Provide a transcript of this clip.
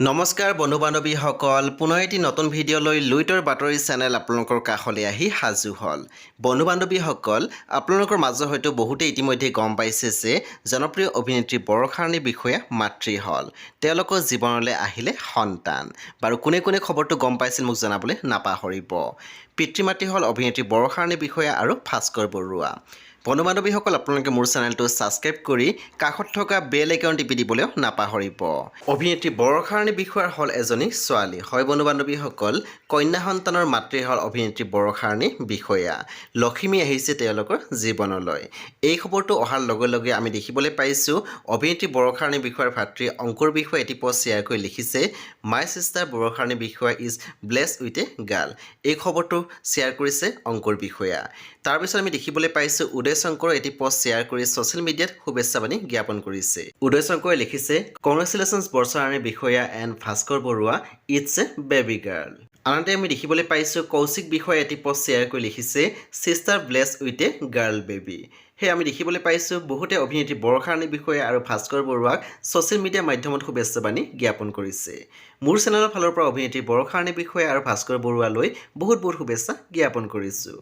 নমস্কাৰ বন্ধু বান্ধৱীসকল পুনৰ এটি নতুন ভিডিঅ'লৈ লুইটৰ বাতৰি চেনেল আপোনালোকৰ কাষলৈ আহি সাজু হ'ল। বন্ধু বান্ধৱীসকল আপোনালোকৰ মাজত হয়তো বহুতেই ইতিমধ্যে গম পাইছে যে জনপ্ৰিয় অভিনেত্ৰী বৰষাৰণীৰ বিষয়ে মাতৃ হ'ল। তেওঁলোকৰ জীৱনলৈ আহিলে সন্তান। বাৰু কোনে কোনে খবৰটো গম পাইছিল মোক জনাবলৈ নাপাহৰিব। পিতৃ মাতৃ হ'ল অভিনেত্ৰী বৰষাৰণী বিষয়া আৰু ভাস্কৰ বৰুৱা। বন্ধু বান্ধৱীসকল আপোনালোকে মোৰ চেনেলটো ছাবস্ক্ৰাইব কৰি কাষত থকা বেল আইকন টিপি দিবলৈও নাপাহৰিব। অভিনেত্ৰী বৰষাৰণী বিষয়াৰ হ'ল এজনী ছোৱালী। হয় বন্ধু বান্ধৱীসকল কন্যা সন্তানৰ মাতৃ হ'ল অভিনেত্ৰী বৰষাৰণী বিষয়া। লখিমী আহিছে তেওঁলোকৰ জীৱনলৈ। এই খবৰটো অহাৰ লগে লগে আমি দেখিবলৈ পাইছোঁ, অভিনেত্ৰী বৰষাৰণী বিষয়াৰ ভাতৃ অংকুৰ বিষয়ে এটি পষ্ট শ্বেয়াৰ কৰি লিখিছে my sister Barsharani Bishaya is blessed with a girl এই খবৰটো শ্বেয়াৰ কৰিছে অংকুৰ বিষয়া। তাৰপিছত আমি দেখিবলৈ পাইছোঁ, উদয় শংকৰৰ এটি পষ্ট শ্বেয়াৰ কৰি ছ'চিয়েল মিডিয়াত শুভেচ্ছা বাণী জ্ঞাপন কৰিছে। উদয় শংকৰে লিখিছে congratulations Barsharani Bishaya and Bhaskar Baruah it's a baby girl আনহাতে আমি দেখিবলৈ পাইছোঁ, কৌশিক বিষয়ে এটি পষ্ট শ্বেয়াৰ কৰি লিখিছে sister blessed with a girl baby সেয়ে আমি দেখিবলৈ পাইছোঁ, বহুতে অভিনেত্ৰী বৰষাৰাণী বিষয়া আৰু ভাস্কৰ বৰুৱাক ছ'চিয়েল মিডিয়া মাধ্যমত শুভেচ্ছা বাণী জ্ঞাপন কৰিছে। মোৰ চেনেলৰ ফালৰ পৰা অভিনেত্ৰী বৰষাৰাণী বিষয়া আৰু ভাস্কৰ বৰুৱালৈ বহুত বহুত শুভেচ্ছা জ্ঞাপন কৰিছোঁ।